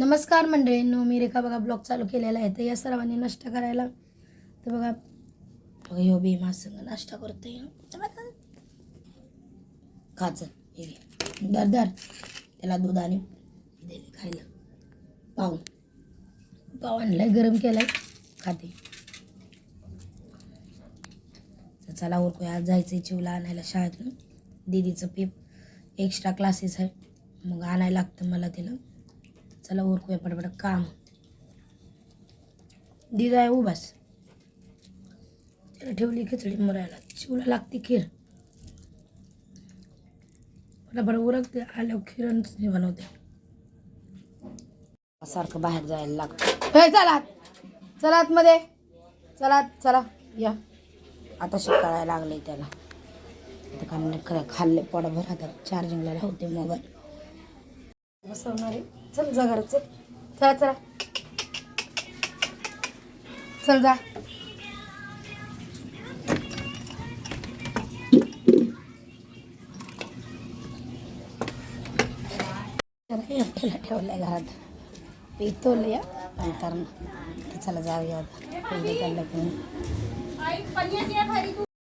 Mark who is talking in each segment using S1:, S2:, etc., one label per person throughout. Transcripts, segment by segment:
S1: नमस्कार मंडळींनो मी रेखा बघा ब्लॉग चालू केलेला आहे. तर या सर्वांनी नाश्ता करायला. तर बघा बघा यो बी संग नाश्ता करतोय. खाचं हे दर दर त्याला दूध आणि दिले खायला. पाव पाव आणलाय गरम केलाय. खाते. तर चला उरकूय. आज जायचं चिवला आणायला शाळेतून. दीदीचं पेप एक्स्ट्रा क्लासेस आहे. मग आणायला लागतं मला तिला चला उरकूया पटपट. काम. दीद आहे उभास त्याला ठेवली खिचडी मरायला. शिवला लागते खीर. पटापट उरकते आल्यावर खीर बनवते सारखं बाहेर जायला लागतं. हे चला चला आतमध्ये. चला चला. या. आता शिकायला लागले त्याला. आता खाल्ले खरं खाल्ले पोटभर आता चार्जिंगला लावते मोबाईल. बसवणार. चल जा घरात चल. चला चला. चल जा. तर हे आपल्याला ठेवलंय घरात. पितोल या कारण चला जाऊया. आता पहिले चाललं की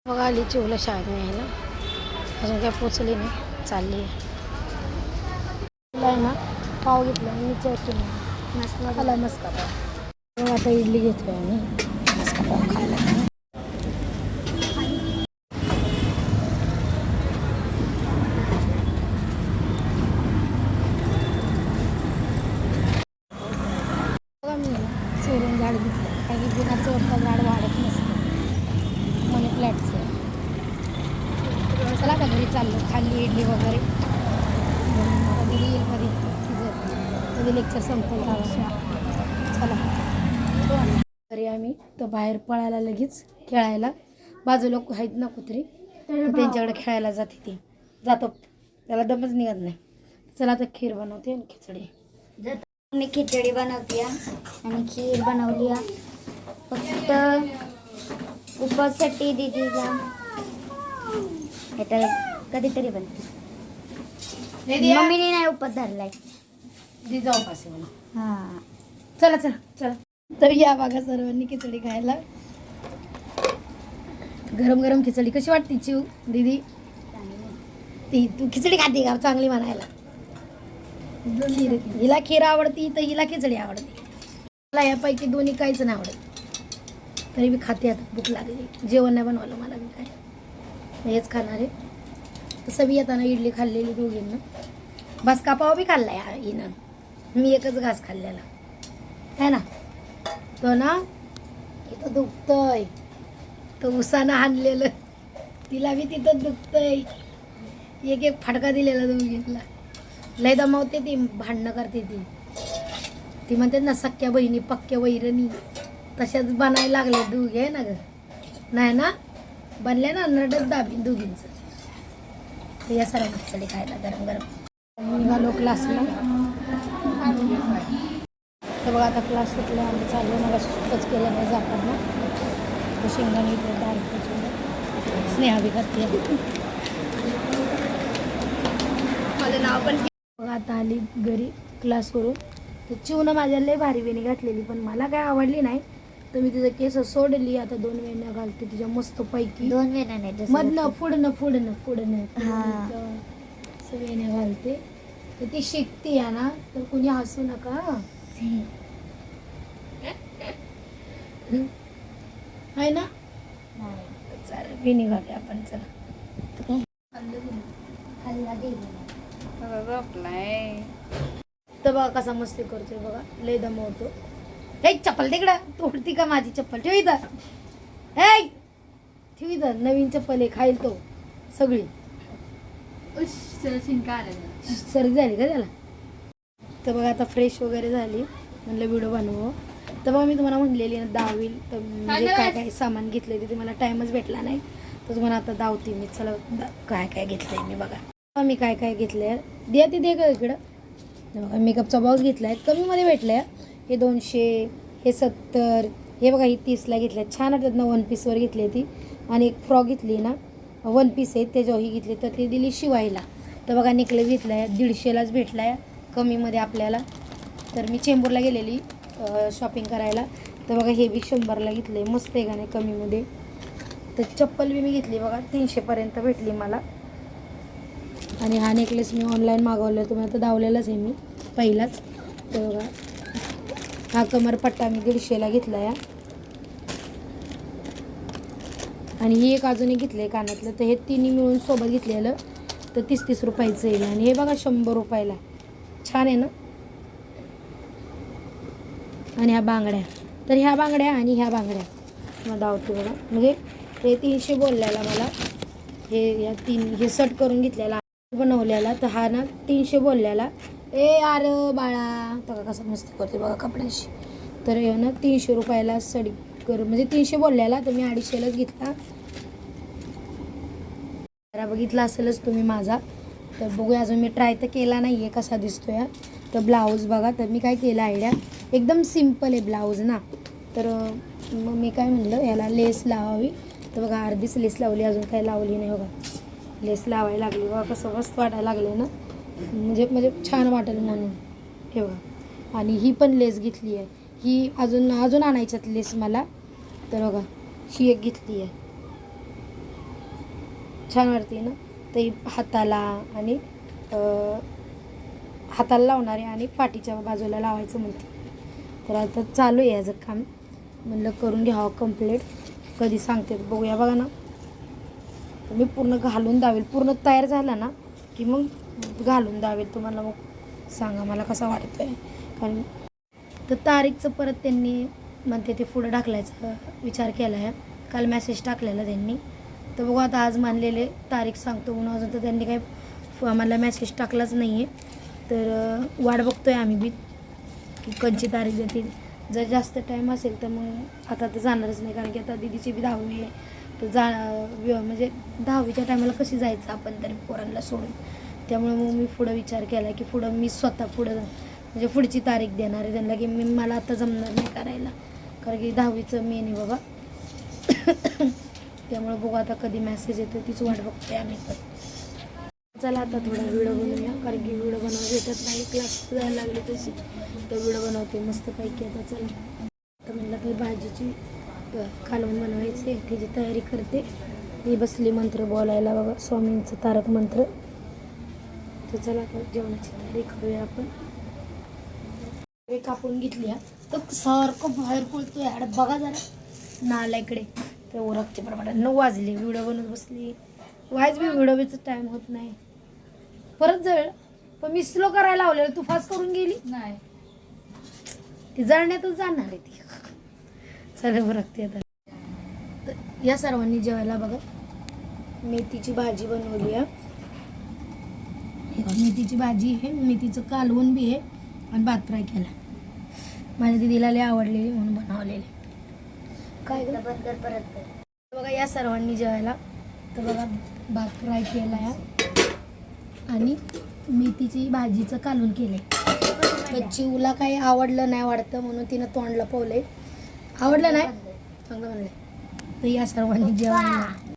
S1: बघा आली चिवला शाळेत न्यायला. अजून काय पोचली नाही. चालली आहे आहे ना? पाव घेतला मी चटणी आला मस्का पाव. आता इडली घेतोय आम्ही. मस्का पाव खायला. झाड घेतलं. काही बिना चोरता झाड वाढत नसतं. मनी प्लॅटचं. चला का घरी चाललं. खाल्ली इडली वगैरे. कधी येईल कधी. कधी लेक्चर संपल चला. तरी आम्ही तर बाहेर पळायला लगेच खेळायला. बाजूला आहेत ना कुत्री त्यांच्याकडे खेळायला जाते ती. जातो. त्याला दमच निघत नाही. चला आता खीर बनवते आणि खिचडी.
S2: मी खिचडी बनवते आणि खीर बनवली आ. फक्त उपासाठी दिदीला. आता कधीतरी बनते. मम्मीने नाही उपास धरलाय.
S1: ती जाऊ पासे
S2: हा.
S1: चला चला चला. तर या बघा सर्वांनी खिचडी खायला. गरम गरम खिचडी. कशी वाटते चिव दीदी? ती तू खिचडी खाते का? चांगली म्हणायला. हिला खीर आवडती तर हिला खिचडी आवडते. मला यापैकी दोन्ही काहीच नाही आवडत. तरी मी खाते आता भूक लागली. जेवण नाही बनवलं मला मी काय. हेच खाणार आहे. तसं येताना इडली खाल्लेली दोघींना. बस का पाव बी खाल्लाय हा हिनं. मी एकच घास खाल्लेला. है ना? तो ना इथं दुखतंय. तो उसानं हाणलेलं तिला बी तिथं दुखतंय. एक एक फटका दिलेला दोघींना लय दमावते ती भांडणं करते ती. ती म्हणते ना सख्या बहिणी पक्क्या वैरणी. तशाच बनायला लागल्या दुघे आहे ना ग? नाही ना? बनल्या ना नडत दाबी दुघींचं. या सर्व खायला गरम गरम निघालो क्लासला तर बघा आता क्लास सुटला आम्ही चाललो मला सुटच केलं नाही जाताना. तर इकडे स्नेहा बी करते माझं नाव पण बघा आता आली घरी क्लास करून तर चिवनं माझ्या लय भारी वेणी घातलेली पण मला काय आवडली नाही. तर मी तिचं केस सोडली. आता दोन वेण्या घालते तिच्या मस्त पैकी.
S2: दोन वेळा नाही
S1: मधनं पुढनं
S2: हा.
S1: असं वेण्या घालते. तर ती शिकते या ना तर कोणी हसू नका. आहे ना?
S2: नाही.
S1: चालेल घालते आपण चला.
S2: तर.
S1: तर बघा कसा मस्ती करतोय बघा. लय दमवतो. हे चप्पल तिकडं तोडती का माझी चप्पल? ठेव इथं. हे ठेव इथं. नवीन चप्पल आहे खाईल तो. सगळी. सर्दी झाली का त्याला? तर बघा आता फ्रेश वगैरे झाली. म्हणलं व्हिडिओ बनवू. तर बघा मी तुम्हाला म्हणलेली ना दावील तर म्हणजे काय काय सामान घेतले ते मला टाइमच भेटला नाही. तर तुम्हाला आता दावते मी. चला काय काय घेतलंय मी बघा. मी काय काय घेतलंय. द्या ते दे का इकडं. बघा मेकअपचा बॉक्स घेतलाय. कमीमध्ये भेटलाय. हे दोनशे हे सत्तर हे बघा ही तीसला घेतल्या. छान वाटतात ना वन पीसवर घेतली ती. आणि एक फ्रॉक घेतली ना वन पीस आहे. त्याच्यावर ही घेतली. तर ती दिली शिवायला. तर बघा नेकलेस घेतलाय. दीडशेलाच भेटलाय. कमीमध्ये आपल्याला. तर मी चेंबूरला गेलेली शॉपिंग करायला. तर बघा हे बी शंभरला घेतलं. आहे मस्त आहे का नाही कमीमध्ये. तर चप्पल बी मी घेतली बघा तीनशेपर्यंत भेटली मला. आणि हा नेकलेस मी ऑनलाईन मागवला तुम्ही आता धावलेलाच आहे मी पहिलाच. तर बघा हा कमरपट्टा मी दीडशेला घेतला या. आणि ही एक अजूनही घेतलं आहे कानातलं. तर हे तिन्ही मिळून सोबत घेतलेलं तर तीस तीस रुपयाचं येईल. आणि हे बघा शंभर रुपयाला. छान आहे ना? आणि ह्या बांगड्या. तर ह्या बांगड्या आणि ह्या बांगड्या. मग दावते बघा. म्हणजे हे तीनशे बोललेला मला. हे या तीन हे सट करून घेतलेला. बनवलेला. तर हा ना तीनशे बोललेला. ए आर बाळा. बघा कसं मस्त करते बघा कपड्याशी. तर हे ना तीनशे रुपयाला सडी करून म्हणजे तीनशे बोललेला. तर मी अडीचशेलाच घेतला. जरा बघितला असेलच तुम्ही माझा. तर बघूया अजून मी ट्राय तर केला नाही आहे कसा दिसतो या तर ब्लाऊज बघा तर मी काय केलं आयडिया एकदम सिंपल आहे ब्लाऊज ना. तर मग मी काय म्हणलं याला लेस लावावी. तर बघा अर्धीच लेस लावली अजून काही लावली नाही बघा. लेस लावायला लागली बघा कसं मस्त वाटायला लागले ना. म्हणजे म्हणजे छान वाटेल म्हणून. हे बघा. आणि ही पण लेस घेतली आहे. ही अजून अजून आणायच्यात लेस मला. तर बघा ही एक घेतली आहे. छान वाटते ना? ते हाताला आणि हाताला लावणारे आणि पाठीच्या बाजूला लावायचं म्हणते. तर आता चालू आहे याचं काम. म्हणलं करून घ्यावं कंप्लीट कधी सांगते बघूया बघा ना. मी पूर्ण घालून दावेल. पूर्ण तयार झाला ना की मग घालून दावेल. तुम्हाला मग सांगा मला कसा वाटतो आहे कारण तर तारीखचं परत त्यांनी म्हणते ते पुढं ढकलायचा विचार केला आहे. काल मेसेज टाकलेला त्यांनी. तर बघू आता आज मानलेले तारीख सांगतो म्हणून अजून तर त्यांनी काही आम्हाला मेसेज टाकलाच नाही आहे तर वाट वाट बघतोय आम्ही बी की कधीची तारीख देतील. जर जास्त टाईम असेल तर मग आता तर जाणारच नाही कारण की आता दिदीची बी दहावी आहे. तर जा म्हणजे दहावीच्या टायमाला कशी जायचं आपण तरी पोरांना सोडून. त्यामुळे मग मी पुढं विचार केला की पुढं मी स्वतः पुढं म्हणजे पुढची तारीख देणार आहे त्यांना की मी मला आता जमणार नाही करायला. कारण की दहावीचं मेन आहे बाबा. त्यामुळे बघू आता कधी मेसेज येतो तीच वाट बघते आम्ही पण. चला आता थोडा व्हिडिओ बनवूया कारण की व्हिडिओ बनवून भेटत नाही क्लास जायला लागली तशी. तर व्हिडिओ बनवते मस्तपैकी आता चला. तर म्हणलं तर भाजीची खालवून कालवण बनवायची त्याची तयारी करते. मी बसली मंत्र बोलायला बघा स्वामींचं तारक मंत्र. तर चला आता जेवणाची तयारी करूया आपण. कापून घेतली तर सारखं बाहेर पळतोय याड बघा जरा. नाला इकडे. तर ओरखचे प्रमाणात. नऊ वाजले व्हिडिओ बनवत बसली. वायच बी व्हिडिओचा टाईम होत नाही. परत जळ पण मी स्लो करायला लावलेलं तू फास्ट करून गेली?
S2: नाही.
S1: ती जळण्यातच जाणार आहे ती. चला बरं आता. तर या सर्वांनी जेवायला बघा. मेथीची भाजी बनवली आहे. मेथीची भाजी आहे मेथीचं कालवण बी आहे आणि भात फ्राय केला. माझ्या दिदीला लय आवडलेली म्हणून बनवलेली. काय गं?
S2: बंदर परत कर.
S1: बघा या सर्वांनी जेवायला. तर बघा भात फ्राय केला आहे आणि मेथीची भाजीचं कालवण केलंय. तर चिवला काही आवडलं नाही वाटतं म्हणून तिनं तोंड लपवलंय आवडलं नाही? चांगलं म्हणलंय. तर या सर्वांनी जेवायला.